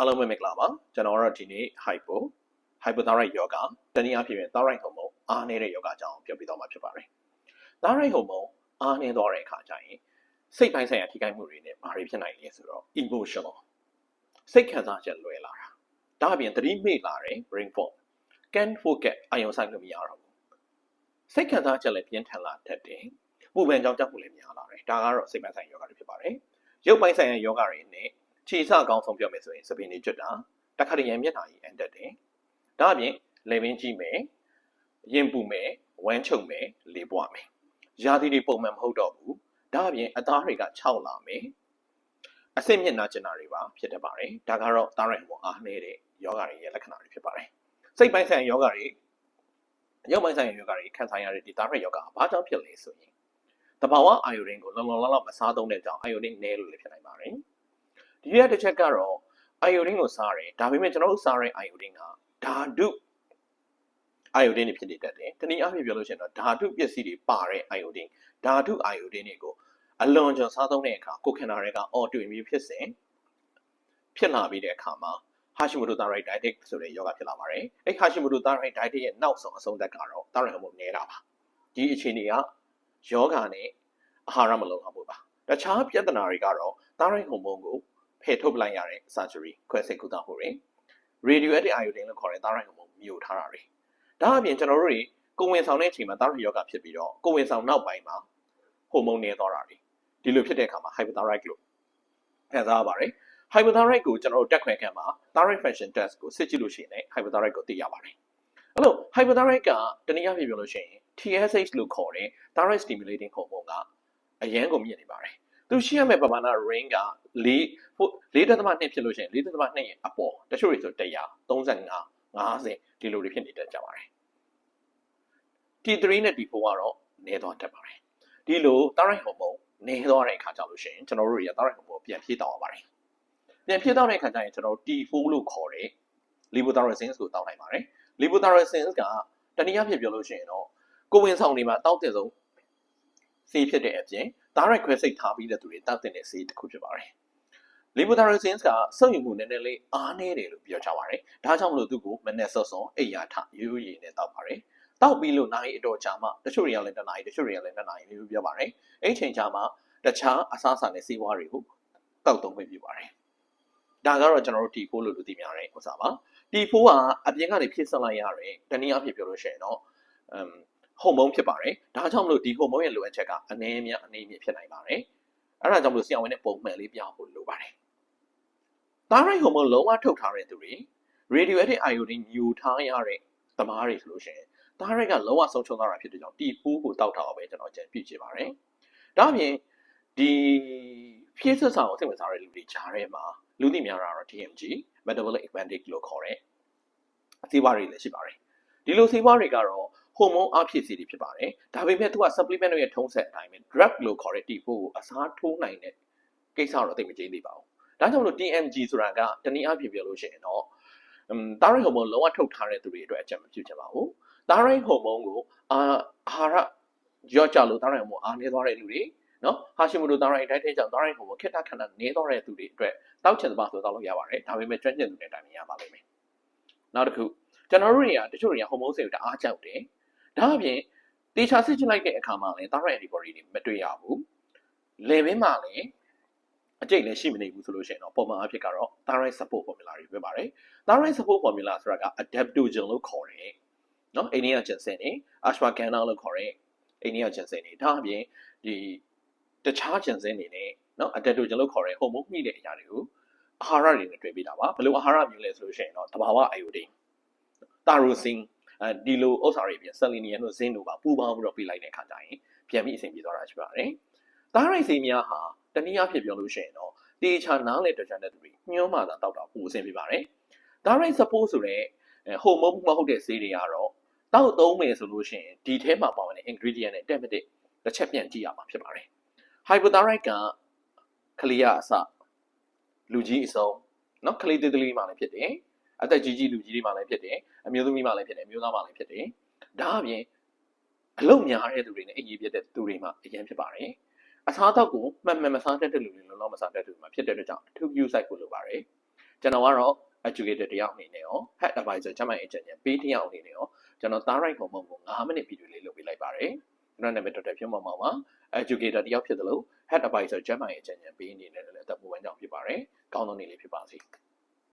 အားလုံးပဲမင်္ဂလာပါကျွန်တော်ကတော့ဒီနေ့ hypo hypothyroid yoga တနည်းအားဖြင့် thyroid hormone အားနည်းတဲ့ yoga အကြောင်းပြောပြသွားမှာဖြစ်ပါတယ် thyroid hormone အားနည်းသွားတဲ့အခါကျရင်စိတ်ပိုင်းဆိုင်ရာထိခိုက်မှုတွေနဲ့ဘာတွေဖြစ်နိုင်လဲဆိုတော့ emotional စိတ်ခံစားချက်လွယ်လာတာဒါအပြင်သတိမေ့လာတယ် brain fog can forget အာရုံစိုက်လို့မရတော့ဘူးစိတ်ခံစားချက်လည်းပြင်းထန်လာတတ်တယ်ပူပန်ကြောင့်ကြောက်မှုလည်းများလာတယ်ဒါကတော့စိတ်ပိုင်းဆိုင်ရာ yoga တွေဖြစ်ပါတယ်ရုပ်ပိုင်းဆိုင်ရာ yoga တွေနဲ့ ခြေစအကောင်းဆုံးပြောမယ်ဆိုရင်စပင်းနေကျွတ်တာတခါတရံမျက်နှာကြီးအန်တက်တယ်ဒါအပြင်လေပင်ကြည့်မယ်ရင်ပူမယ်ဝမ်းချုပ်မယ်လေပွားမယ်ရာသီတွေပုံမှန်မဟုတ်တော့ဘူးဒါအပြင်အသားတွေက6လာမယ်အဆင့်မျက်နှာကျင်တာတွေပါဖြစ်တတ်ပါတယ်ဒါကတော့သားရိုင်ပေါ်အားနေတဲ့ယောဂတွေရဲ့လက္ခဏာတွေဖြစ်ပါတယ်စိတ်ပိုင်းဆိုင်ရာယောဂတွေရုပ်ပိုင်းဆိုင်ရာယောဂတွေခံစားရတဲ့ဒီသားရိုင်ယောဂဘာကြောင့်ဖြစ်လဲဆိုရင်တဘာဝအာယိုဒင်းကိုလုံလုံလောက်လောက်မစားသုံးတဲ့ကြောင့်အာယိုဒင်းနည်းလို့လည်းဖြစ်နိုင်ပါတယ် ဒီရက်တစ်ချက်ကတော့အိုင်ယိုဒင်းကိုစားတယ်ဒါပေမဲ့ကျွန်တော်တို့စားတဲ့အိုင်ယိုဒင်းကဓာတုအိုင်ယိုဒင်းတွေဖြစ်နေတတ်တယ်တနည်းအားဖြင့်ပြောလို့ရှိရင်တော့ဓာတုပစ္စည်းတွေပါတဲ့အိုင်ယိုဒင်းဓာတုအိုင်ယိုဒင်းတွေကိုအလွန်ကျွန်စားသုံးတဲ့အခါကိုခန္ဓာတွေကအော်တွင်ပြီးဖြစ်စဉ်ဖြစ်လာပြီးတဲ့အခါမှာဟာရှိမိုတိုသာရိုက်ဒိုက်တစ်ဆိုတဲ့ယောဂဖြစ်လာပါတယ်အဲ့ဟာရှိမိုတိုသာရိုက်ဒိုက်တစ်ရဲ့နောက်ဆုံးအဆုံးသက်ကတော့သာရိုက်ဟော်မုန်းနေတာပါဒီအခြေအနေကယောဂနဲ့အာဟာရမလုံအောင်ပါတခြားပြဿနာတွေကတော့သာရိုက်ဟော်မုန်းကို ဖယ်ထုတ်ပလိုက်ရတဲ့ surgery ခွဲစိတ်ကုသမှုတွေ radioactive iodine လို့ခေါ်တဲ့သားရိုက်ဟော်မုန်းမြူထားတာတွေဒါအပြင်ကျွန်တော်တို့တွေကိုယ်ဝင်ဆောင်တဲ့အချိန်မှာသားရိုက်ယောဂဖြစ်ပြီးတော့ကိုယ်ဝင်ဆောင်နောက်ပိုင်းမှာဟော်မုန်းနည်းသွားတာတွေဒီလိုဖြစ်တဲ့အခါမှာ hypothyroid လို့ခံစားရပါတယ် hypothyroid ကိုကျွန်တော်တို့တက်ခွဲခံမှာ thyroid function test ကိုစစ်ကြည့်လို့ရှိရင်လည်း hypothyroid ကိုသိရပါတယ်အဲ့လို hypothyroid ကတနည်းအားဖြင့်ပြောလို့ရှိရင် TSH လို့ခေါ်တဲ့ thyroid stimulating hormone ကအရန်ကိုမြင့်နေပါတယ် သူရှိရမယ့်ပမာဏ range က4 4.2ဖြစ်လို့ရှိရင်4.2ရဲ့အပေါ်တချို့တွေဆို100 35 50ဒီလိုတွေဖြစ်နေတတ်ကြပါတယ် T3 နဲ့ T4 ကတော့နည်းသွားတတ်ပါတယ်ဒီလို thyroid hormone နည်းသွားတဲ့အခါကျလို့ရှိရင်ကျွန်တော်တို့တွေက thyroid hormone ပြန်ဖြည့်တောင်းရပါတယ်ပြန်ဖြည့်တောင်းတဲ့အခါကျရင်ကျွန်တော်တို့ T4 လို့ခေါ်တဲ့ levothyroxine ကိုတောင်းနိုင်ပါတယ် levothyroxine ကတနည်းအားဖြင့်ပြောလို့ရှိရင်တော့ကိုဝင်ဆောင်တွေမှာတောက်တဲ့ဆုံး ဆေးဖြစ်တဲ့အပြင် direct ခွဲစိတ်ထားပြီးတဲ့သူတွေတောက်တဲ့ဆေးတစ်ခုဖြစ်ပါတယ်။ levothyroxine ကစုပ်ယူမှုနည်းနည်းလေးအားနည်းတယ်လို့ပြောကြပါတယ်။ဒါကြောင့်မလို့သူ့ကိုမနေ့စောစောအိယာထရိုးရိုးရည်နဲ့တောက်ပါတယ်။တောက်ပြီးလို့နိုင်အတော်ကြာမှတချို့တွေကလည်းတနားရီတချို့တွေကလည်းတနားရီလို့ပြောပါတယ်။အဲ့ချိန်ကြာမှတခြားအစားအစာနဲ့ဆေးဝါးတွေကိုတောက်သုံးခွင့်ပြုပါတယ်။ဒါကတော့ကျွန်တော်တို့ T4 လို့လို့သိများတဲ့ဥစ္စာပါ။ T4 ကအပြင်ကနေဖြည့်ဆက်လိုက်ရတဲ့တနည်းအားဖြင့်ပြောလို့ရှိရင်တော့အမ် ဟော်မုန်းဖြစ်ပါတယ်ဒါကြောင့်မလို့ဒီဟော်မုန်းရဲ့လိုအပ်ချက်ကအနည်းများအနေမြင့်ဖြစ်နိုင်ပါတယ်အဲ့ဒါကြောင့်မလို့ဆရာဝန်နဲ့ပုံမှန်လေးပြဖို့လိုပါတယ်သားရိုက်ဟော်မုန်းလုံးဝထုတ်ထားတဲ့သူတွေ radioactive iodine ညူထားရတဲ့သမားတွေဆိုလို့ရှိရင်သားရိုက်ကလုံးဝဆုံးချုံသွားတာဖြစ်တဲ့ကြောင့်တီဖူးကိုတောက်ထားအောင်ပဲကျွန်တော်ကြံပြချင်ပါတယ်ဒါအပြင်ဒီဖြည့်ဆက်ဆောင်ကိုစိတ်ဝင်စားတဲ့လူတွေကြားထဲမှာလူသိများတာတော့ DMG metabolic advantage လို့ခေါ်တဲ့အသေးပါးတွေလည်းရှိပါတယ်ဒီလိုဆေးဝါးတွေကတော့ ဟိုမုန်းအဖြစ်စီတွေဖြစ်ပါတယ်ဒါပေမဲ့သူက supplement ရဲ့ထုံးစံအတိုင်းပဲ drug လို့ခေါ်တဲ့ T4 ကိုအစားထိုးနိုင်တဲ့ကိစ္စတော့သိမကြည့်သေးပါဘူးဒါကြောင့်မလို့ TMG ဆိုတာကတနည်းအားဖြင့်ပြောလို့ရှိရင်တော့အမ် thyroid hormone လုံးဝထုတ်ထားတဲ့သူတွေအတွက်အကြံမပြုချင်ပါဘူး thyroid hormone ကိုအာအာဟာရရော့ကြလို့ thyroid hormone အားနည်းသွားတဲ့လူတွေနော်ဟာရှိမိုတို thyroid တိုက်တဲ့ကြောင့် thyroid hormone ခက်တာခဏနည်းသွားတဲ့သူတွေအတွက်တောက်ချင်သပါဆိုတောက်လို့ရပါတယ်ဒါပေမဲ့ကျွမ်းကျင်သူတွေတိုင်ရပါလိမ့်မယ်နောက်တစ်ခုကျွန်တော်တို့တွေကတချို့တွေကဟော်မုန်းစိတ်ကိုတအားကြောက်တယ် ဒါအပြင်တေချာစစ်ချလိုက်တဲ့အခါမှာလည်း thyroid antibody တွေမတွေ့ရဘူးလေဘင်းမှာလည်းအကျိတ်လည်းရှိမနေဘူးဆိုလို့ရှိရင်တော့ပုံမှန်အဖြစ်ကတော့ thyroid support formula တွေပြပါတယ် thyroid support formula ဆိုတာက adaptogen လို့ခေါ်တယ်နော်အိန္ဒိယဂျန်ဆင်နေ ashwagandha လို့ခေါ်တဲ့အိန္ဒိယဂျန်ဆင်နေဒါအပြင်ဒီတခြားဂျန်ဆင်နေနဲ့နော် adaptogen လို့ခေါ်တဲ့ဟော်မုန်းမိတဲ့အရာတွေကိုအာဟာရတွေနဲ့တွေ့ပေးတာပါဘယ်လိုအာဟာရမျိုးလဲဆိုလို့ရှိရင်တော့တဘာဝ iodine တာရိုစင် အဲဒီလိုဥစ္စာတွေပြန်ဆယ်လီနီယန်တို့ဇင်းတို့ပါပူပေါင်းပြီးတော့ပြလိုက်တဲ့ခါကျရင်ပြန်ပြီးအဆင်ပြေသွားတာရှိပါတယ်။သားရိုက်စီများဟာတနည်းအားဖြင့်ပြောလို့ရှိရင်တော့တေချာနားလေတကြတဲ့သူတွေညှိုးမှသာတောက်တာပူအဆင်ပြေပါတယ်။သားရိုက် support ဆိုတဲ့ဟိုမုန်းမဟုတ်တဲ့ဈေးတွေကတော့တောက်သုံးမယ်ဆိုလို့ရှိရင်ဒီထဲမှာပါဝင်တဲ့ ingredient နဲ့ template တစ်ချက်ပြန်ကြည့်ရမှာဖြစ်ပါတယ်။ hypothyroid ကကလေးရအစလူကြီးအစုံเนาะကလေးသေးသေးလေးမှလည်းဖြစ်တယ် အသက်ကြီးကြီးလူကြီးတွေမှလည်းဖြစ်တယ်အမျိုးသမီးမှလည်းဖြစ်တယ်အမျိုးသားမှလည်းဖြစ်တယ်ဒါအပြင်အလုံများတဲ့သူတွေနဲ့အရေးပြတဲ့သူတွေမှအရင်ဖြစ်ပါတယ်အစားအသောက်ကိုမှန်မှန်မစားတတ်တဲ့လူတွေလုံးလုံးမစားတတ်တဲ့လူတွေမှဖြစ်တဲ့အတွက်ကြောင့်အထူးပြုစိုက်ဖို့လိုပါတယ်ကျွန်တော်ကတော့ educator တယောက်အနေနဲ့ရော head advisor ကျန်းမာရေးအကြံဉာဏ်ပေးတယောက်အနေနဲ့ရောကျွန်တော် thyroid hormone ကို9မိနစ်ဗီဒီယိုလေးလုပ်ပေးလိုက်ပါတယ်ကျွန်တော်နာမည်ဒေါက်တာဖြိုးမောင်မောင်ပါ educator တယောက်ဖြစ်သလို head advisor ကျန်းမာရေးအကြံဉာဏ်ပေးအနေနဲ့လည်းအသက်မွေးဝမ်းကြောင်းဖြစ်ပါတယ်ကောင်းသောနေ့လေးဖြစ်ပါ